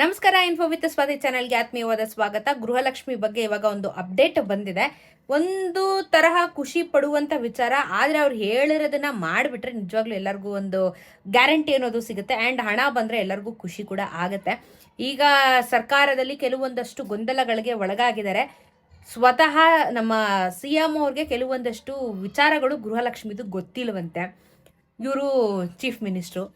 ನಮಸ್ಕಾರ info with Swati ಚಾನಲ್ಗೆ ಆತ್ಮೀಯವಾದ ಸ್ವಾಗತ. ಗೃಹಲಕ್ಷ್ಮಿ ಬಗ್ಗೆ ಇವಾಗ ಒಂದು ಅಪ್ಡೇಟ್ ಬಂದಿದೆ. ಒಂದು ತರಹ ಖುಷಿ ಪಡುವಂತ ವಿಚಾರ, ಆದ್ರೆ ಅವ್ರು ಹೇಳಿರೋದನ್ನ ಮಾಡಿಬಿಟ್ರೆ ನಿಜವಾಗ್ಲೂ ಎಲ್ಲರಿಗೂ ಒಂದು ಗ್ಯಾರಂಟಿ ಅನ್ನೋದು ಸಿಗುತ್ತೆ. ಆ್ಯಂಡ್ ಹಣ ಬಂದ್ರೆ ಎಲ್ಲರಿಗೂ ಖುಷಿ ಕೂಡ ಆಗುತ್ತೆ. ಈಗ ಸರ್ಕಾರದಲ್ಲಿ ಕೆಲವೊಂದಷ್ಟು ಗೊಂದಲಗಳಿಗೆ ಒಳಗಾಗಿದ್ದಾರೆ. ಸ್ವತಃ ನಮ್ಮ ಸಿ ಎಂ ಅವ್ರಿಗೆ ಕೆಲವೊಂದಷ್ಟು ವಿಚಾರಗಳು ಗೃಹಲಕ್ಷ್ಮಿದು ಗೊತ್ತಿಲ್ಲವಂತೆ ಇವರು ಚೀಫ್ ಮಿನಿಸ್ಟ್ರು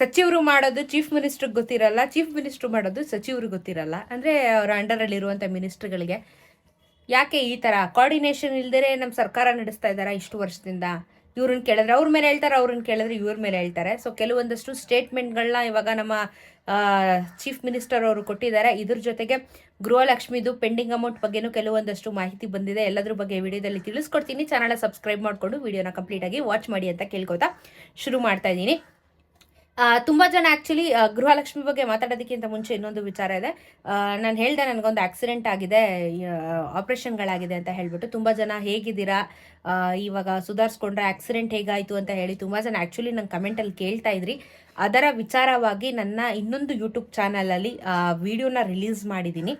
ಸಚಿವರು ಮಾಡೋದು ಚೀಫ್ ಮಿನಿಸ್ಟ್ರಿಗೆ ಗೊತ್ತಿರಲ್ಲ ಚೀಫ್ ಮಿನಿಸ್ಟ್ರು ಮಾಡೋದು ಸಚಿವರು ಗೊತ್ತಿರಲ್ಲ. ಅಂದರೆ ಅವರ ಅಂಡರಲ್ಲಿರುವಂಥ ಮಿನಿಸ್ಟ್ರುಗಳಿಗೆ ಯಾಕೆ ಈ ಥರ ಕೋಆರ್ಡಿನೇಷನ್ ಇಲ್ದೇ ನಮ್ಮ ಸರ್ಕಾರ ನಡೆಸ್ತಾ ಇದ್ದಾರಾ ಇಷ್ಟು ವರ್ಷದಿಂದ? ಇವ್ರನ್ನ ಕೇಳಿದ್ರೆ ಅವ್ರ ಮೇಲೆ ಹೇಳ್ತಾರೆ, ಅವ್ರನ್ನ ಕೇಳಿದ್ರೆ ಇವ್ರ ಮೇಲೆ ಹೇಳ್ತಾರೆ. ಸೊ ಕೆಲವೊಂದಷ್ಟು ಸ್ಟೇಟ್ಮೆಂಟ್ಗಳನ್ನ ಇವಾಗ ನಮ್ಮ ಚೀಫ್ ಮಿನಿಸ್ಟರ್ ಅವರು ಕೊಟ್ಟಿದ್ದಾರೆ. ಇದ್ರ ಜೊತೆಗೆ ಗೃಹಲಕ್ಷ್ಮಿದು ಪೆಂಡಿಂಗ್ ಅಮೌಂಟ್ ಬಗ್ಗೆನೂ ಕೆಲವೊಂದಷ್ಟು ಮಾಹಿತಿ ಬಂದಿದೆ. ಎಲ್ಲದ್ರ ಬಗ್ಗೆ ವಿಡಿಯೋದಲ್ಲಿ ತಿಳಿಸ್ಕೊಡ್ತೀನಿ. ಚಾನಲ್ ಸಬ್ಸ್ಕ್ರೈಬ್ ಮಾಡಿಕೊಂಡು ವಿಡಿಯೋನ ಕಂಪ್ಲೀಟಾಗಿ ವಾಚ್ ಮಾಡಿ ಅಂತ ಕೇಳ್ಕೊತಾ ಶುರು ಮಾಡ್ತಾ ಇದ್ದೀನಿ. ತುಂಬಾ ಜನ ಆ್ಯಕ್ಚುಲಿ ಗೃಹಲಕ್ಷ್ಮಿ ಬಗ್ಗೆ ಮಾತಾಡೋದಕ್ಕಿಂತ ಮುಂಚೆ ಇನ್ನೊಂದು ವಿಚಾರ ಇದೆ. ನಾನು ಹೇಳ್ದೆ ನನಗೊಂದು ಆಕ್ಸಿಡೆಂಟ್ ಆಗಿದೆ ಆಪರೇಷನ್ಗಳಾಗಿದೆ ಅಂತ ಹೇಳ್ಬಿಟ್ಟು ತುಂಬಾ ಜನ ಹೇಗಿದ್ದೀರಾ ಇವಾಗ ಸುಧಾರಿಸ್ಕೊಂಡ್ರೆ ಆಕ್ಸಿಡೆಂಟ್ ಹೇಗಾಯಿತು ಅಂತ ಹೇಳಿ ತುಂಬಾ ಜನ ಆ್ಯಕ್ಚುಲಿ ನಂಗೆ ಕಮೆಂಟಲ್ಲಿ ಕೇಳ್ತಾ ಇದ್ರಿ. ಅದರ ವಿಚಾರವಾಗಿ ನನ್ನ ಇನ್ನೊಂದು ಯೂಟ್ಯೂಬ್ ಚಾನಲಲ್ಲಿ ವಿಡಿಯೋನ ರಿಲೀಸ್ ಮಾಡಿದ್ದೀನಿ.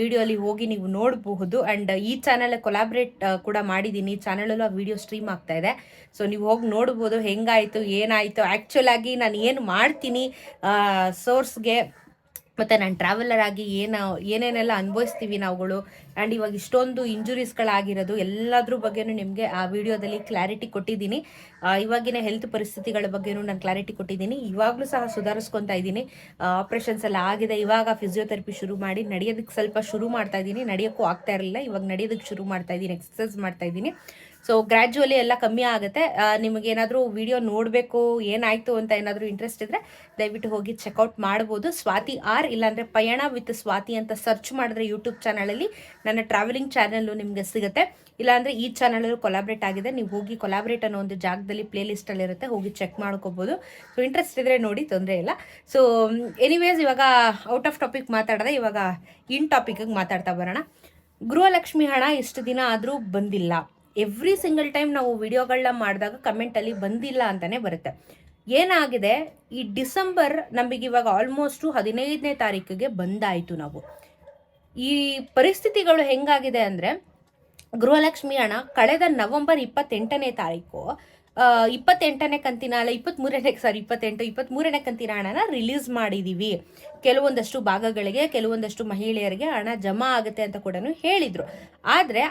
ವಿಡಿಯೋಲಿ ಹೋಗಿ ನೀವು ನೋಡಬಹುದು. ಆ್ಯಂಡ್ ಈ ಚಾನಲ್ ಕೊಲಾಬ್ರೇಟ್ ಕೂಡ ಮಾಡಿದ್ದೀನಿ. ಈ ಚಾನಲಲ್ಲೂ ಆ ವಿಡಿಯೋ ಸ್ಟ್ರೀಮ್ ಆಗ್ತಾ ಇದೆ. ಸೊ ನೀವು ಹೋಗಿ ನೋಡ್ಬೋದು ಹೆಂಗಾಯಿತು, ಏನಾಯಿತು. ಆ್ಯಕ್ಚುಲಾಗಿ ನಾನು ಏನು ಮಾಡ್ತೀನಿ ಸೋರ್ಸ್ಗೆ ಮತ್ತು ನಾನು ಟ್ರಾವೆಲರ್ ಆಗಿ ಏನು, ಏನೇನೆಲ್ಲ ಅನುಭವಿಸ್ತೀವಿ ನಾವುಗಳು ಆ್ಯಂಡ್ ಇವಾಗ ಇಷ್ಟೊಂದು ಇಂಜುರೀಸ್ಗಳಾಗಿರೋದು ಎಲ್ಲದ್ರ ಬಗ್ಗೆನೂ ನಿಮಗೆ ಆ ವಿಡಿಯೋದಲ್ಲಿ ಕ್ಲಾರಿಟಿ ಕೊಟ್ಟಿದ್ದೀನಿ. ಇವಾಗಿನ ಹೆಲ್ತ್ ಪರಿಸ್ಥಿತಿಗಳ ಬಗ್ಗೆನೂ ನಾನು ಕ್ಲಾರಿಟಿ ಕೊಟ್ಟಿದ್ದೀನಿ. ಇವಾಗಲೂ ಸಹ ಸುಧಾರಿಸ್ಕೊತಾ ಇದ್ದೀನಿ. ಆಪ್ರೇಷನ್ಸ್ ಎಲ್ಲ ಆಗಿದೆ. ಇವಾಗ ಫಿಸಿಯೋಥೆರಪಿ ಶುರು ಮಾಡಿ ನಡೆಯೋದಕ್ಕೆ ಸ್ವಲ್ಪ ಶುರು ಮಾಡ್ತಾ ಇದ್ದೀನಿ. ನಡೆಯೋಕ್ಕೂ ಆಗ್ತಾ ಇರಲಿಲ್ಲ. ಇವಾಗ ನಡೆಯೋದಕ್ಕೆ ಶುರು ಮಾಡ್ತಾ ಇದ್ದೀನಿ. ಎಕ್ಸಸೈಸ್ ಮಾಡ್ತಾ ಇದ್ದೀನಿ. ಸೊ ಗ್ರ್ಯಾಜುವಲಿ ಎಲ್ಲ ಕಮ್ಮಿ ಆಗುತ್ತೆ. ನಿಮಗೇನಾದರೂ ವಿಡಿಯೋ ನೋಡಬೇಕು, ಏನಾಯಿತು ಅಂತ ಏನಾದರೂ ಇಂಟ್ರೆಸ್ಟ್ ಇದ್ದರೆ ದಯವಿಟ್ಟು ಹೋಗಿ ಚೆಕ್ಔಟ್ ಮಾಡ್ಬೋದು. ಸ್ವಾತಿ ಆರ್ ಇಲ್ಲಾಂದರೆ ಪಯಣ ವಿತ್ ಸ್ವಾತಿ ಅಂತ ಸರ್ಚ್ ಮಾಡಿದ್ರೆ ಯೂಟ್ಯೂಬ್ ಚಾನಲಲ್ಲಿ ನನ್ನ ಟ್ರಾವೆಲಿಂಗ್ ಚಾನಲ್ಲು ನಿಮಗೆ ಸಿಗುತ್ತೆ. ಇಲ್ಲಾಂದರೆ ಈ ಚಾನಲಲ್ಲೂ ಕೊಲಾಬ್ರೇಟ್ ಆಗಿದೆ. ನೀವು ಹೋಗಿ ಕೊಲಾಬ್ರೇಟ್ ಅನ್ನೋ ಒಂದು ಜಾಗದಲ್ಲಿ ಪ್ಲೇ ಲಿಸ್ಟಲ್ಲಿರುತ್ತೆ ಹೋಗಿ ಚೆಕ್ ಮಾಡ್ಕೋಬೋದು. ಸೊ ಇಂಟ್ರೆಸ್ಟ್ ಇದ್ದರೆ ನೋಡಿ, ತೊಂದರೆ ಇಲ್ಲ. ಸೊ ಎನಿವೇಸ್ ಇವಾಗ ಔಟ್ ಆಫ್ ಟಾಪಿಕ್ ಮಾತಾಡಿದೆ, ಇವಾಗ ಇನ್ ಟಾಪಿಕ್ಗೆ ಮಾತಾಡ್ತಾ ಬರೋಣ. ಗೃಹಲಕ್ಷ್ಮಿ ಹಣ ಇಷ್ಟು ದಿನ ಆದರೂ ಬಂದಿಲ್ಲ. ಎವ್ರಿ ಸಿಂಗಲ್ ಟೈಮ್ ನಾವು ವಿಡಿಯೋಗಳನ್ನ ಮಾಡಿದಾಗ ಕಮೆಂಟಲ್ಲಿ ಬಂದಿಲ್ಲ ಅಂತಲೇ ಬರುತ್ತೆ. ಏನಾಗಿದೆ? ಈ ಡಿಸೆಂಬರ್ ನಮಗೆ ಇವಾಗ ಆಲ್ಮೋಸ್ಟು ಹದಿನೈದನೇ ತಾರೀಕಿಗೆ ಬಂದಾಯಿತು ನಾವು. ಈ ಪರಿಸ್ಥಿತಿಗಳು ಹೆಂಗಾಗಿದೆ ಅಂದರೆ ಗೃಹಲಕ್ಷ್ಮಿ ಹಣ ಕಳೆದ ನವೆಂಬರ್ ಇಪ್ಪತ್ತೆಂಟನೇ ತಾರೀಕು ಇಪ್ಪತ್ತೆಂಟನೇ ಕಂತಿನ ಅಲ್ಲ ಇಪ್ಪತ್ತ್ಮೂರನೇ ಸಾರಿ ಇಪ್ಪತ್ತೆಂಟು ಇಪ್ಪತ್ತ್ಮೂರನೇ ಕಂತಿನ ಹಣನ ರಿಲೀಸ್ ಮಾಡಿದ್ದೀವಿ ಕೆಲವೊಂದಷ್ಟು ಭಾಗಗಳಿಗೆ, ಕೆಲವೊಂದಷ್ಟು ಮಹಿಳೆಯರಿಗೆ ಹಣ ಜಮಾ ಆಗುತ್ತೆ ಅಂತ ಕೂಡ ಹೇಳಿದರು. ಆದರೆ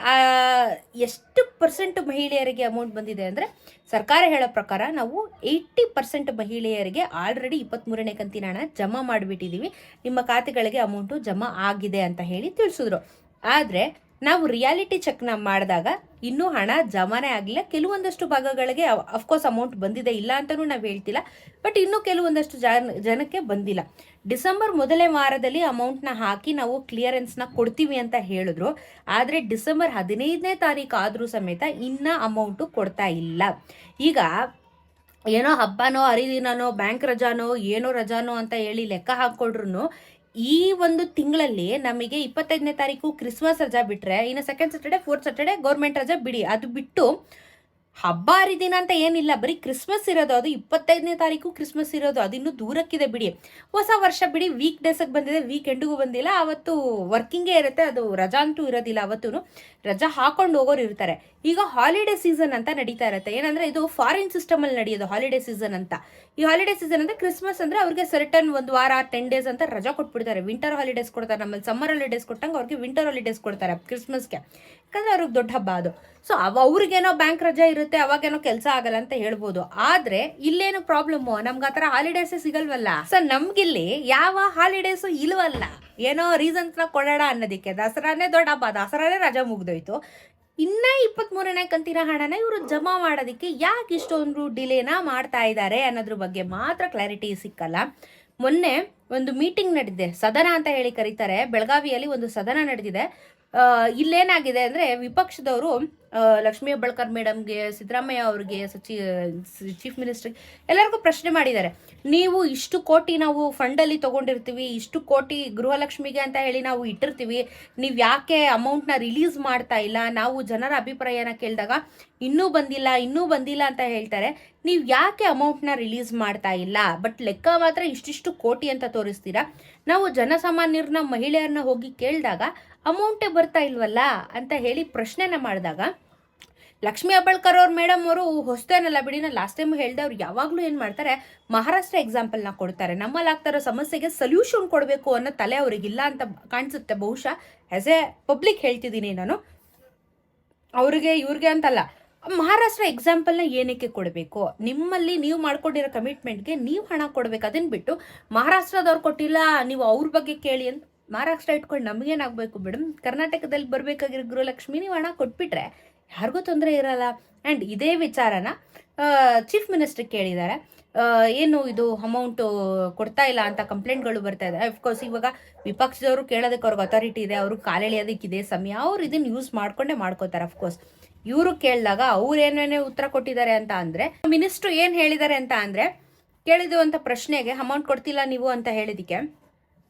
ಎಷ್ಟು ಪರ್ಸೆಂಟ್ ಮಹಿಳೆಯರಿಗೆ ಅಮೌಂಟ್ ಬಂದಿದೆ ಅಂದರೆ, ಸರ್ಕಾರ ಹೇಳೋ ಪ್ರಕಾರ ನಾವು ಏಯ್ಟಿ ಪರ್ಸೆಂಟ್ ಮಹಿಳೆಯರಿಗೆ ಆಲ್ರೆಡಿ ಇಪ್ಪತ್ತ್ಮೂರನೇ ಕಂತಿನ ಹಣ ಜಮಾ ಮಾಡಿಬಿಟ್ಟಿದ್ದೀವಿ ನಿಮ್ಮ ಖಾತೆಗಳಿಗೆ ಅಮೌಂಟು ಜಮಾ ಆಗಿದೆ ಅಂತ ಹೇಳಿ ತಿಳಿಸಿದ್ರು. ಆದರೆ ನಾವು ರಿಯಾಲಿಟಿ ಚೆಕ್ನ ಮಾಡಿದಾಗ ಇನ್ನೂ ಹಣ ಜಮಾನೆ ಆಗಿಲ್ಲ. ಕೆಲವೊಂದಷ್ಟು ಭಾಗಗಳಿಗೆ ಅಫ್ಕೋರ್ಸ್ ಅಮೌಂಟ್ ಬಂದಿದೆ, ಇಲ್ಲ ಅಂತಲೂ ನಾವು ಹೇಳ್ತಿಲ್ಲ. ಬಟ್ ಇನ್ನೂ ಕೆಲವೊಂದಷ್ಟು ಜನ, ಜನಕ್ಕೆ ಬಂದಿಲ್ಲ. ಡಿಸೆಂಬರ್ ಮೊದಲೇ ವಾರದಲ್ಲಿ ಅಮೌಂಟ್ನ ಹಾಕಿ ನಾವು ಕ್ಲಿಯರೆನ್ಸ್ನ ಕೊಡ್ತೀವಿ ಅಂತ ಹೇಳಿದ್ರು. ಆದರೆ ಡಿಸೆಂಬರ್ ಹದಿನೈದನೇ ತಾರೀಕು ಆದರೂ ಸಮೇತ ಇನ್ನ ಅಮೌಂಟು ಕೊಡ್ತಾ ಇಲ್ಲ. ಈಗ ಏನೋ ಹಬ್ಬನೋ ಹರಿದಿನನೋ, ಬ್ಯಾಂಕ್ ರಜಾನೋ, ಏನೋ ರಜಾನೋ ಅಂತ ಹೇಳಿ ಲೆಕ್ಕ ಹಾಕ್ಕೊಡ್ರು ಈ ಒಂದು ತಿಂಗಳಲ್ಲಿ ನಮಗೆ ಇಪ್ಪತ್ತೈದನೇ ತಾರೀಕು ಕ್ರಿಸ್ಮಸ್ ರಜಾ ಬಿಟ್ರೆ, ಇನ್ನು second Saturday fourth Saturday government ರಜಾ ಬಿಡಿ. ಅದು ಬಿಟ್ಟು ಹಬ್ಬ ಹರಿದಿನ ಅಂತ ಏನಿಲ್ಲ, ಬರೀ ಕ್ರಿಸ್ಮಸ್ ಇರೋದು ಅದು. ಇಪ್ಪತ್ತೈದನೇ ತಾರೀಕು ಕ್ರಿಸ್ಮಸ್ ಇರೋದು, ಅದಿನ್ನು ದೂರಕ್ಕಿದೆ ಬಿಡಿ. ಹೊಸ ವರ್ಷ ಬಿಡಿ ವೀಕ್ ಡೇಸಿಗೆ ಬಂದಿದೆ ವೀಕೆಂಡಿಗೂ ಬಂದಿಲ್ಲ. ಅವತ್ತು ವರ್ಕಿಂಗೇ ಇರುತ್ತೆ, ಅದು ರಜಾ ಅಂತೂ ಇರೋದಿಲ್ಲ ಅವತ್ತೂ ರಜಾ ಹಾಕೊಂಡು ಹೋಗೋರು ಇರ್ತಾರೆ. ಈಗ ಹಾಲಿಡೇ ಸೀಸನ್ ಅಂತ ನಡೀತಾ ಇರುತ್ತೆ. ಏನಂದ್ರೆ ಇದು ಫಾರಿನ್ ಸಿಸ್ಟಮಲ್ಲಿ ನಡೆಯೋದು ಹಾಲಿಡೇ ಸೀಸನ್ ಅಂತ. ಈ ಹಾಲಿಡೇ ಸೀಸನ್ ಅಂದ್ರೆ ಕ್ರಿಸ್ಮಸ್ ಅಂದ್ರೆ ಅವ್ರಿಗೆ ಸರ್ಟನ್ ಒಂದು ವಾರ ಟೆನ್ ಡೇಸ್ ಅಂತ ರಜಾ ಕೊಟ್ಬಿಡ್ತಾರೆ. ವಿಂಟರ್ ಹಾಲಿಡೇಸ್ ಕೊಡ್ತಾರೆ. ನಮ್ಮಲ್ಲಿ ಸಮ್ಮರ್ ಹಾಲಿಡೇಸ್ ಕೊಟ್ಟಂಗೆ ಅವ್ರಿಗೆ ವಿಂಟರ್ ಹಾಲಿಡೇಸ್ ಕೊಡ್ತಾರೆ ಕ್ರಿಸ್ಮಸ್ಗೆ ಯಾಕಂದ್ರೆ ಅವ್ರಿಗೆ ದೊಡ್ಡ ಹಬ್ಬ ಅದು. ಸೊ ಅವ ಅವ್ರಿಗೇನೋ ಬ್ಯಾಂಕ್ ರಜಾ ಇರುತ್ತೆ. ಅವಾಗೇನೋ ಕೆಲಸ ಆಗಲ್ಲ ಅಂತ ಹೇಳ್ಬೋದು. ಆದ್ರೆ, ಇಲ್ಲೇನು ಪ್ರಾಬ್ಲಮ್ ನಮ್ಗೆ ಆತರ ಹಾಲಿಡೇಸ್ ಸಿಗಲ್ವಲ್ಲ? ಸೊ ನಮ್ಗಿಲ್ಲಿ ಯಾವ ಹಾಲಿಡೇಸು ಇಲ್ವಲ್ಲ? ಏನೋ ರೀಸನ್ಸ್ನ ಕೊಡೋಣ ಅನ್ನೋದಕ್ಕೆ. ದಸರಾನೇ ದೊಡ್ಡ ಹಬ್ಬ, ದಸರಾನೇ ರಜಾ ಮುಗ್ದೋಯ್ತು. ಇನ್ನ ಇಪ್ಪತ್ಮೂರನೇ ಕಂತಿನ ಹಣನ ಇವರು ಜಮಾ ಮಾಡೋದಕ್ಕೆ ಯಾಕೆ ಇಷ್ಟೊಂದು ಡಿಲೇನ ಮಾಡ್ತಾ ಇದ್ದಾರೆ ಅನ್ನೋದ್ರ ಬಗ್ಗೆ ಮಾತ್ರ ಕ್ಲಾರಿಟಿ ಸಿಕ್ಕಲ್ಲ. ಮೊನ್ನೆ ಒಂದು ಮೀಟಿಂಗ್ ನಡೆದಿದೆ. ಸದನ ಅಂತ ಹೇಳಿ ಕರೀತಾರೆ. ಬೆಳಗಾವಿಯಲ್ಲಿ ಒಂದು ಸದನ ನಡೆದಿದೆ. ಇಲ್ಲೇನಾಗಿದೆ ಅಂದರೆ ವಿಪಕ್ಷದವರು ಲಕ್ಷ್ಮೀ ಹೆಬ್ಬಾಳ್ಕರ್ ಮೇಡಮ್ಗೆ, ಸಿದ್ದರಾಮಯ್ಯ ಅವ್ರಿಗೆ, ಸಚಿ ಚೀಫ್ ಮಿನಿಸ್ಟರ್ ಎಲ್ಲರಿಗೂ ಪ್ರಶ್ನೆ ಮಾಡಿದ್ದಾರೆ. ನೀವು ಇಷ್ಟು ಕೋಟಿ ನಾವು ಫಂಡಲ್ಲಿ ತೊಗೊಂಡಿರ್ತೀವಿ, ಇಷ್ಟು ಕೋಟಿ ಗೃಹಲಕ್ಷ್ಮಿಗೆ ಅಂತ ಹೇಳಿ ನಾವು ಇಟ್ಟಿರ್ತೀವಿ, ನೀವು ಯಾಕೆ ಅಮೌಂಟ್ನ ರಿಲೀಸ್ ಮಾಡ್ತಾ ಇಲ್ಲ? ನಾವು ಜನರ ಅಭಿಪ್ರಾಯನ ಕೇಳಿದಾಗ ಇನ್ನೂ ಬಂದಿಲ್ಲ ಇನ್ನೂ ಬಂದಿಲ್ಲ ಅಂತ ಹೇಳ್ತಾರೆ. ನೀವು ಯಾಕೆ ಅಮೌಂಟ್ನ ರಿಲೀಸ್ ಮಾಡ್ತಾ ಇಲ್ಲ? ಬಟ್ ಲೆಕ್ಕ ಮಾತ್ರ ಇಷ್ಟಿಷ್ಟು ಕೋಟಿ ಅಂತ ತೋರಿಸ್ತೀರಾ? ನಾವು ಜನಸಾಮಾನ್ಯರನ್ನ, ಮಹಿಳೆಯರನ್ನ ಹೋಗಿ ಕೇಳಿದಾಗ ಅಮೌಂಟೇ ಬರ್ತಾ ಇಲ್ವಲ್ಲ ಅಂತ ಹೇಳಿ ಪ್ರಶ್ನೆನ ಮಾಡಿದಾಗ ಲಕ್ಷ್ಮೀ ಅಬ್ಬಳ್ಕರ್ ಅವ್ರ ಮೇಡಮ್ ಅವರು ಹೊಸ್ತೇನಲ್ಲ ಬಿಡಿ, ನಾನು ಲಾಸ್ಟ್ ಟೈಮ್ ಹೇಳ್ದೆ ಅವ್ರು ಯಾವಾಗಲೂ ಏನು ಮಾಡ್ತಾರೆ, ಮಹಾರಾಷ್ಟ್ರ ಎಕ್ಸಾಂಪಲ್ನ ಕೊಡ್ತಾರೆ. ನಮ್ಮಲ್ಲಿ ಆಗ್ತಾರೋ ಸಮಸ್ಯೆಗೆ ಸೊಲ್ಯೂಷನ್ ಕೊಡಬೇಕು ಅನ್ನೋ ತಲೆ ಅವ್ರಿಗಿಲ್ಲ ಅಂತ ಕಾಣಿಸುತ್ತೆ. ಬಹುಶಃ ಆ್ಯಸ್ ಎ ಪಬ್ಲಿಕ್ ಹೇಳ್ತಿದ್ದೀನಿ ನಾನು. ಅವ್ರಿಗೆ, ಇವ್ರಿಗೆ ಅಂತಲ್ಲ, ಮಹಾರಾಷ್ಟ್ರ ಎಕ್ಸಾಂಪಲ್ನ ಏನಕ್ಕೆ ಕೊಡಬೇಕು? ನಿಮ್ಮಲ್ಲಿ ನೀವು ಮಾಡ್ಕೊಂಡಿರೋ ಕಮಿಟ್ಮೆಂಟ್ಗೆ ನೀವು ಹಣ ಕೊಡಬೇಕು. ಅದನ್ನ ಬಿಟ್ಟು ಮಹಾರಾಷ್ಟ್ರದವ್ರು ಕೊಟ್ಟಿಲ್ಲ, ನೀವು ಅವ್ರ ಬಗ್ಗೆ ಕೇಳಿ ಅಂತ ಮಹಾರಾಷ್ಟ್ರ ಇಟ್ಕೊಂಡು ನಮಗೇನಾಗಬೇಕು ಮೇಡಮ್ ಕರ್ನಾಟಕದಲ್ಲಿ ಬರಬೇಕಾಗಿರೋ ಗೃಹಲಕ್ಷ್ಮಿ, ನೀವು ಹಣ ಕೊಟ್ಬಿಟ್ರೆ ಯಾರಿಗೂ ತೊಂದರೆ ಇರಲ್ಲ. ಆ್ಯಂಡ್ ಇದೇ ವಿಚಾರನ ಚೀಫ್ ಮಿನಿಸ್ಟರ್ ಕೇಳಿದ್ದಾರೆ. ಏನು ಇದು ಅಮೌಂಟು ಕೊಡ್ತಾ ಇಲ್ಲ ಅಂತ ಕಂಪ್ಲೇಂಟ್ಗಳು ಬರ್ತಾ ಇದೆ. ಅಫ್ಕೋರ್ಸ್ ಇವಾಗ ವಿಪಕ್ಷದವರು ಕೇಳೋದಕ್ಕೆ ಅವ್ರಿಗೆ ಅಥಾರಿಟಿ ಇದೆ, ಅವರು ಕಾಲೆಳೆಯೋದಕ್ಕೆ ಇದೆ ಸಮಯ. ಅವ್ರು ಇದನ್ನು ಯೂಸ್ ಮಾಡಿಕೊಂಡೇ ಮಾಡ್ಕೋತಾರೆ ಅಫ್ಕೋರ್ಸ್ ಇವರು ಕೇಳಿದಾಗ ಅವ್ರು ಏನೇನೇ ಉತ್ತರ ಕೊಟ್ಟಿದ್ದಾರೆ ಅಂತ ಅಂದರೆ ಮಿನಿಸ್ಟ್ರು ಏನು ಹೇಳಿದ್ದಾರೆ ಅಂತ ಅಂದರೆ ಕೇಳಿದ್ದು ಅಂತ ಪ್ರಶ್ನೆಗೆ ಅಮೌಂಟ್ ಕೊಡ್ತಿಲ್ಲ ನೀವು ಅಂತ ಹೇಳಿದಕ್ಕೆ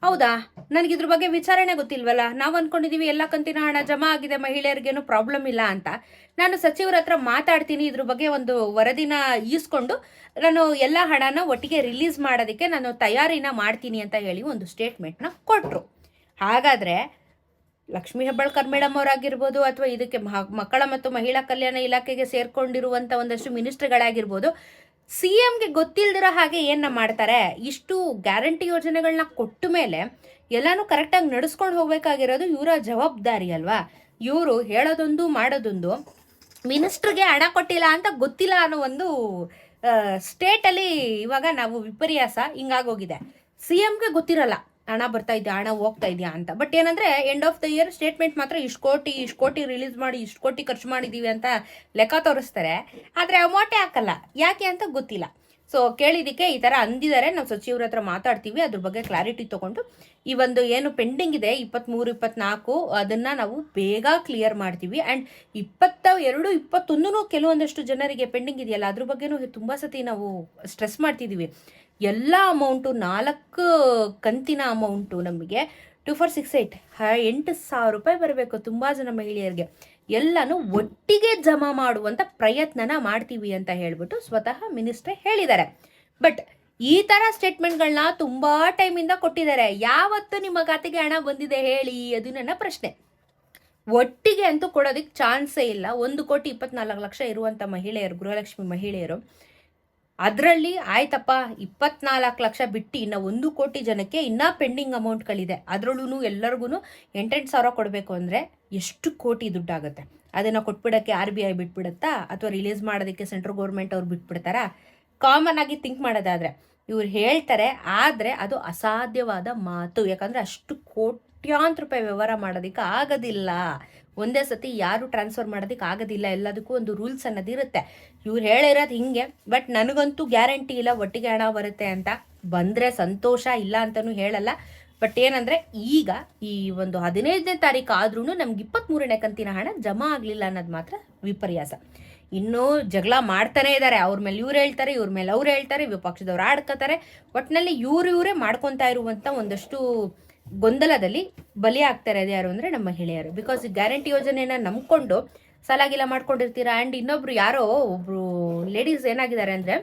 ಹೌದಾ? ನನಗೆ ಇದ್ರ ಬಗ್ಗೆ ವಿಚಾರಣೆ ಗೊತ್ತಿಲ್ವಲ್ಲ? ನಾವು ಅನ್ಕೊಂಡಿದೀವಿ ಎಲ್ಲ ಕಂತಿನ ಹಣ ಜಮಾ ಆಗಿದೆ ಮಹಿಳೆಯರಿಗೇನು ಪ್ರಾಬ್ಲಮ್ ಇಲ್ಲ ಅಂತ. ನಾನು ಸಚಿವರ ಹತ್ರ ಮಾತಾಡ್ತೀನಿ, ಇದ್ರ ಬಗ್ಗೆ ಒಂದು ವರದಿನ ಈಸ್ಕೊಂಡು ನಾನು ಎಲ್ಲ ಹಣನ ಒಟ್ಟಿಗೆ ರಿಲೀಸ್ ಮಾಡೋದಕ್ಕೆ ನಾನು ತಯಾರಿನ ಮಾಡ್ತೀನಿ ಅಂತ ಹೇಳಿ ಒಂದು ಸ್ಟೇಟ್ಮೆಂಟ್ನ ಕೊಟ್ಟರು ಹಾಗಾದರೆ ಲಕ್ಷ್ಮೀ ಹೆಬ್ಬಾಳ್ಕರ್ ಮೇಡಮ್ ಅವರಾಗಿರ್ಬೋದು ಅಥವಾ ಇದಕ್ಕೆ ಮಕ್ಕಳ ಮತ್ತು ಮಹಿಳಾ ಕಲ್ಯಾಣ ಇಲಾಖೆಗೆ ಸೇರ್ಕೊಂಡಿರುವಂಥ ಒಂದಷ್ಟು ಮಿನಿಸ್ಟರ್ಗಳಾಗಿರ್ಬೋದು ಸಿ ಎಮ್ಗೆ ಗೊತ್ತಿಲ್ದಿರೋ ಹಾಗೆ ಏನ ಮಾಡ್ತಾರೆ? ಇಷ್ಟು ಗ್ಯಾರಂಟಿ ಯೋಜನೆಗಳನ್ನ ಕೊಟ್ಟ ಮೇಲೆ ಎಲ್ಲಾನು ಕರೆಕ್ಟಾಗಿ ನಡೆಸ್ಕೊಂಡು ಹೋಗ್ಬೇಕಾಗಿರೋದು ಇವರ ಜವಾಬ್ದಾರಿ ಅಲ್ವಾ? ಇವರು ಹೇಳೋದೊಂದು ಮಾಡೋದೊಂದು. ಮಿನಿಸ್ಟ್ರಿಗೆ ಹಣ ಕೊಟ್ಟಿಲ್ಲ ಅಂತ ಗೊತ್ತಿಲ್ಲ ಅನ್ನೋ ಒಂದು ಸ್ಟೇಟಲ್ಲಿ ಇವಾಗ ನಾವು ವಿಪರ್ಯಾಸ ಹಿಂಗಾಗೋಗಿದೆ ಸಿ ಎಮ್ಗೆ ಗೊತ್ತಿರಲ್ಲ. ಹಣ ಬರ್ತಾ ಇದೆಯಾ, ಹಣ ಹೋಗ್ತಾ ಇದೆಯಾ ಅಂತ. ಬಟ್ ಏನಂದ್ರೆ end of the year statement ಮಾತ್ರ ಇಷ್ಟು ಕೋಟಿ ಇಷ್ಟು ಕೋಟಿ ರಿಲೀಸ್ ಮಾಡಿ, ಇಷ್ಟು ಕೋಟಿ ಖರ್ಚು ಮಾಡಿದೀವಿ ಅಂತ ಲೆಕ್ಕ ತೋರಿಸ್ತಾರೆ. ಆದರೆ ಅಮೌಂಟೇ ಹಾಕಲ್ಲ. ಯಾಕೆ ಅಂತ ಗೊತ್ತಿಲ್ಲ. ಸೊ ಕೇಳಿದ್ದಕ್ಕೆ ಈ ಥರ ಅಂದಿದ್ದಾರೆ. ನಾವು ಸಚಿವರ ಹತ್ರ ಮಾತಾಡ್ತೀವಿ. ಅದ್ರ ಬಗ್ಗೆ ಕ್ಲಾರಿಟಿ ತಗೊಂಡು ಈ ಒಂದು ಏನು ಪೆಂಡಿಂಗ್ ಇದೆ ಇಪ್ಪತ್ತ್ಮೂರು ಇಪ್ಪತ್ನಾಲ್ಕು, ಅದನ್ನು ನಾವು ಬೇಗ ಕ್ಲಿಯರ್ ಮಾಡ್ತೀವಿ. ಆ್ಯಂಡ್ ಇಪ್ಪತ್ತ, ಎರಡು ಇಪ್ಪತ್ತೊಂದೂ ಕೆಲವೊಂದಷ್ಟು ಜನರಿಗೆ ಪೆಂಡಿಂಗ್ ಇದೆಯಲ್ಲ, ಅದ್ರ ಬಗ್ಗೆನೂ ತುಂಬ ಸತಿ ನಾವು ಸ್ಟ್ರೆಸ್ ಮಾಡ್ತಿದ್ದೀವಿ ಎಲ್ಲ ಅಮೌಂಟು ನಾಲ್ಕು ಕಂತಿನ ಅಮೌಂಟು ನಮಗೆ ಟು ಫೋರ್ ಸಿಕ್ಸ್ ಏಯ್ಟ್ ಎಂಟು ಸಾವಿರ ರೂಪಾಯಿ ಬರಬೇಕು ತುಂಬ ಜನ ಮಹಿಳೆಯರಿಗೆ. ಎಲ್ಲನೂ ಒಟ್ಟಿಗೆ ಜಮಾ ಮಾಡುವಂಥ ಪ್ರಯತ್ನನ ಮಾಡ್ತೀವಿ ಅಂತ ಹೇಳಿಬಿಟ್ಟು ಸ್ವತಃ ಮಿನಿಸ್ಟ್ರೇ ಹೇಳಿದ್ದಾರೆ. ಬಟ್ ಈ ಥರ ಸ್ಟೇಟ್ಮೆಂಟ್ಗಳನ್ನ ತುಂಬ ಟೈಮಿಂದ ಕೊಟ್ಟಿದ್ದಾರೆ. ಯಾವತ್ತು ನಿಮ್ಮ ಖಾತೆಗೆ ಹಣ ಬಂದಿದೆ ಹೇಳಿ, ಅದು ನನ್ನ ಪ್ರಶ್ನೆ. ಒಟ್ಟಿಗೆ ಅಂತೂ ಕೊಡೋದಕ್ಕೆ ಚಾನ್ಸೇ ಇಲ್ಲ. ಒಂದು ಕೋಟಿ ಇಪ್ಪತ್ನಾಲ್ಕು ಲಕ್ಷ ಇರುವಂಥ ಮಹಿಳೆಯರು, ಗೃಹಲಕ್ಷ್ಮಿ ಮಹಿಳೆಯರು ಅದರಲ್ಲಿ ಆಯ್ತಪ್ಪ, ಇಪ್ಪತ್ನಾಲ್ಕು ಲಕ್ಷ ಬಿಟ್ಟು ಇನ್ನು ಒಂದು ಕೋಟಿ ಜನಕ್ಕೆ ಇನ್ನೂ ಪೆಂಡಿಂಗ್ ಅಮೌಂಟ್ಗಳಿದೆ. ಅದರಲ್ಲೂ ಎಲ್ಲರಿಗೂ ಎಂಟೆಂಟು ಸಾವಿರ ಕೊಡಬೇಕು ಅಂದರೆ ಎಷ್ಟು ಕೋಟಿ ದುಡ್ಡಾಗುತ್ತೆ? ಅದನ್ನು ಕೊಟ್ಬಿಡೋಕ್ಕೆ ಆರ್ ಬಿ ಐ ಬಿಟ್ಬಿಡುತ್ತಾ? ಅಥವಾ ರಿಲೀಸ್ ಮಾಡೋದಕ್ಕೆ ಸೆಂಟ್ರಲ್ ಗೌರ್ಮೆಂಟ್ ಅವ್ರು ಬಿಟ್ಬಿಡ್ತಾರಾ? ಕಾಮನ್ ಆಗಿ ಥಿಂಕ್ ಮಾಡೋದಾದರೆ, ಇವ್ರು ಹೇಳ್ತಾರೆ, ಆದರೆ ಅದು ಅಸಾಧ್ಯವಾದ ಮಾತು. ಯಾಕಂದರೆ ಅಷ್ಟು ಕೋಟ್ಯಾಂತರ ರೂಪಾಯಿ ವ್ಯವಹಾರ ಮಾಡೋದಕ್ಕೆ ಆಗೋದಿಲ್ಲ. ಒಂದೇ ಸತಿ ಯಾರು ಟ್ರಾನ್ಸ್ಫರ್ ಮಾಡೋದಕ್ಕೆ ಆಗೋದಿಲ್ಲ. ಎಲ್ಲದಕ್ಕೂ ಒಂದು ರೂಲ್ಸ್ ಅನ್ನೋದು ಇರುತ್ತೆ. ಇವ್ರು ಹೇಳಿರೋದು ಹಿಂಗೆ ಬಟ್ ನನಗಂತೂ ಗ್ಯಾರಂಟಿ ಇಲ್ಲ ಒಟ್ಟಿಗೆ ಹಣ ಬರುತ್ತೆ ಅಂತ. ಬಂದರೆ ಸಂತೋಷ ಇಲ್ಲ ಅಂತಲೂ ಹೇಳಲ್ಲ. ಬಟ್ ಏನಂದರೆ ಈಗ ಈ ಒಂದು ಹದಿನೈದನೇ ತಾರೀಕು ಆದ್ರೂ ನಮ್ಗೆ ಇಪ್ಪತ್ತ್ಮೂರನೇ ಕಂತಿನ ಹಣ ಜಮಾ ಆಗಲಿಲ್ಲ ಅನ್ನೋದು ಮಾತ್ರ ವಿಪರ್ಯಾಸ. ಇನ್ನೂ ಜಗಳ ಮಾಡ್ತಾನೆ ಇದ್ದಾರೆ ಅವ್ರ ಮೇಲೆ ಇವ್ರು ಹೇಳ್ತಾರೆ, ಇವ್ರ ಮೇಲೆ ಅವ್ರು ಹೇಳ್ತಾರೆ, ವಿಪಕ್ಷದವ್ರು ಆಡ್ಕೋತಾರೆ. ಒಟ್ಟಿನಲ್ಲಿ ಇವ್ರು ಇವರೇ ಮಾಡ್ಕೊತಾ ಇರುವಂಥ ಒಂದಷ್ಟು ಗೊಂದಲದಲ್ಲಿ ಬಲಿ ಆಗ್ತಾ ಇರೋದು ಯಾರು ಅಂದರೆ ನಮ್ಮ ಮಹಿಳೆಯರು ಬಿಕಾಸ್ ಈ ಗ್ಯಾರಂಟಿ ಯೋಜನೆನ ನಂಬ್ಕೊಂಡು ಸಲಾಗಿಲ್ಲ ಮಾಡ್ಕೊಂಡಿರ್ತೀರಾ? ಆ್ಯಂಡ್ ಇನ್ನೊಬ್ರು ಯಾರೋ, ಒಬ್ರು ಲೇಡೀಸ್ ಏನಾಗಿದ್ದಾರೆ ಅಂದರೆ,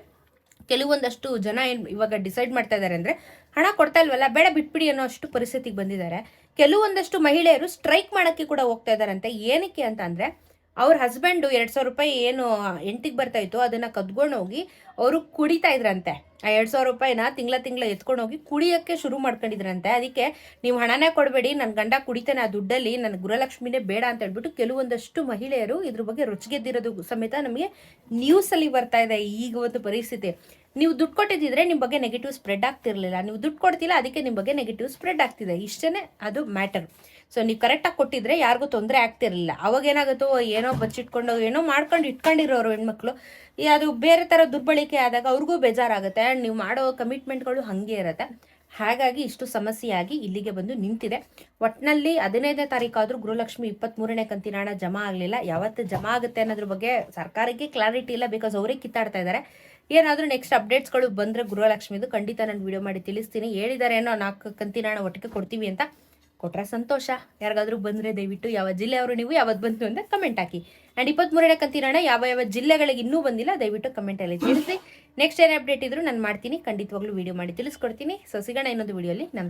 ಕೆಲವೊಂದಷ್ಟು ಜನ ಏನು ಇವಾಗ ಡಿಸೈಡ್ ಮಾಡ್ತಾ ಇದ್ದಾರೆ ಅಂದರೆ, ಹಣ ಕೊಡ್ತಾ ಇಲ್ವಲ್ಲ, ಬೇಡ ಬಿಟ್ಬಿಡಿ ಅನ್ನೋ ಅಷ್ಟು ಪರಿಸ್ಥಿತಿಗೆ ಬಂದಿದ್ದಾರೆ. ಕೆಲವೊಂದಷ್ಟು ಮಹಿಳೆಯರು ಸ್ಟ್ರೈಕ್ ಮಾಡೋಕ್ಕೆ ಕೂಡ ಹೋಗ್ತಾ ಇದ್ದಾರಂತೆ. ಏನಕ್ಕೆ ಅಂತ ಅಂದರೆ ಅವ್ರ ಹಸ್ಬೆಂಡು ಎರಡು ಸಾವಿರ ರೂಪಾಯಿ ಏನು ಎಂಟಿಗೆ ಬರ್ತಾ ಇತ್ತು, ಅದನ್ನು ಕದ್ಕೊಂಡು ಹೋಗಿ ಅವರು ಕುಡಿತಾ ಇದ್ರಂತೆ. ಆ ಎರಡು ಸಾವಿರ ರೂಪಾಯಿನ ತಿಂಗಳ ತಿಂಗಳ ಎತ್ಕೊಂಡು ಹೋಗಿ ಕುಡಿಯೋಕ್ಕೆ ಶುರು ಮಾಡ್ಕೊಂಡಿದ್ರಂತೆ. ಅದಕ್ಕೆ ನೀವು ಹಣನೇ ಕೊಡಬೇಡಿ ನನ್ನ ಗಂಡ ಕುಡಿತಾನೆ ಆ ದುಡ್ಡಲ್ಲಿ ನನ್ನ ಗೃಹಲಕ್ಷ್ಮಿನೇ ಬೇಡ ಅಂತ ಹೇಳ್ಬಿಟ್ಟು ಕೆಲವೊಂದಷ್ಟು ಮಹಿಳೆಯರು ಇದ್ರ ಬಗ್ಗೆ ರೊಚ್ಚಿಗೆದ್ದಿರೋದು ಸಮೇತ ನಮಗೆ ನ್ಯೂಸಲ್ಲಿ ಬರ್ತಾ ಇದೆ ಈಗ ಒಂದು ಪರಿಸ್ಥಿತಿ. ನೀವು ದುಡ್ಡು ಕೊಟ್ಟಿದ್ದಿದ್ರೆ ನಿಮ್ಮ ಬಗ್ಗೆ ನೆಗೆಟಿವ್ ಸ್ಪ್ರೆಡ್ ಆಗ್ತಿರ್ಲಿಲ್ಲ. ನೀವು ದುಡ್ಡು ಕೊಡ್ತಿಲ್ಲ, ಅದಕ್ಕೆ ನಿಮ್ಮ ಬಗ್ಗೆ ನೆಗೆಟಿವ್ ಸ್ಪ್ರೆಡ್ ಆಗ್ತಿದೆ. ಇಷ್ಟೇ ಅದು ಮ್ಯಾಟರ್ ಸೊ ನೀವು ಕರೆಕ್ಟಾಗಿ ಕೊಟ್ಟಿದ್ರೆ ಯಾರಿಗೂ ತೊಂದರೆ ಆಗ್ತಿರಲಿಲ್ಲ. ಅವಾಗ ಏನಾಗುತ್ತೋ, ಏನೋ ಬಚ್ಚಿಟ್ಕೊಂಡು, ಏನೋ ಮಾಡ್ಕೊಂಡು ಇಟ್ಕೊಂಡಿರೋರು ಹೆಣ್ಮಕ್ಳು ಅದು ಬೇರೆ ಥರ ದುರ್ಬಳಕೆ ಆದಾಗ ಅವ್ರಿಗೂ ಬೇಜಾರಾಗುತ್ತೆ. ಆ್ಯಂಡ್ ನೀವು ಮಾಡೋ ಕಮಿಟ್ಮೆಂಟ್ಗಳು ಹಾಗೆ ಇರುತ್ತೆ. ಹಾಗಾಗಿ ಇಷ್ಟು ಸಮಸ್ಯೆಯಾಗಿ ಇಲ್ಲಿಗೆ ಬಂದು ನಿಂತಿದೆ. ಒಟ್ಟಿನಲ್ಲಿ ಹದಿನೈದನೇ ತಾರೀಕಾದರೂ ಗೃಹಲಕ್ಷ್ಮಿ ಇಪ್ಪತ್ತ್ಮೂರನೇ ಕಂತಿನ ಹಣ ಜಮಾ ಆಗಲಿಲ್ಲ. ಯಾವತ್ತು ಜಮಾ ಆಗುತ್ತೆ ಅನ್ನೋದ್ರ ಬಗ್ಗೆ ಸರ್ಕಾರಕ್ಕೆ ಕ್ಲಾರಿಟಿ ಇಲ್ಲ ಬಿಕಾಸ್ ಅವರೇ ಕಿತ್ತಾಡ್ತಾ ಇದ್ದಾರೆ. ಏನಾದರೂ ನೆಕ್ಸ್ಟ್ ಅಪ್ಡೇಟ್ಸ್ಗಳು ಬಂದರೆ ಗೃಹಲಕ್ಷ್ಮಿದು ಖಂಡಿತ ನಾನು ವಿಡಿಯೋ ಮಾಡಿ ತಿಳಿಸ್ತೀನಿ. ಹೇಳಿದ್ದಾರೆ ಏನೋ ನಾಲ್ಕು ಕಂತಿನ ಹಣ ಒಟ್ಟಿಗೆ ಕೊಡ್ತೀವಿ ಅಂತ. ಕೊಟ್ರೆ ಸಂತೋಷ. ಯಾರಿಗಾದ್ರೂ ಬಂದರೆ ದಯವಿಟ್ಟು ಯಾವ ಜಿಲ್ಲೆಯವರು ನೀವು ಯಾವತ್ತು ಬಂತು ಅಂತ ಕಮೆಂಟ್ ಹಾಕಿ. ಆ್ಯಂಡ್ ಇಪ್ಪತ್ತ್ಮೂರನೇ ಕಂತಿರೋಣ, ಯಾವ ಯಾವ ಜಿಲ್ಲೆಗಳಿಗೆ ಇನ್ನೂ ಬಂದಿಲ್ಲ, ದಯವಿಟ್ಟು ಕಮೆಂಟಲ್ಲಿ ತಿಳಿಸಿ. ನೆಕ್ಸ್ಟ್ ಏನೇ ಅಪ್ಡೇಟ್ ಇದ್ರೂ ನಾನು ಮಾಡ್ತೀನಿ. ಖಂಡಿತವಾಗ್ಲೂ ವಿಡಿಯೋ ಮಾಡಿ ತಿಳಿಸ್ಕೊಡ್ತೀನಿ. ಸೊ ಸಿಗೋಣ ಇನ್ನೊಂದು ವೀಡಿಯೋಲಿ ನಮಸ್ಕಾರ.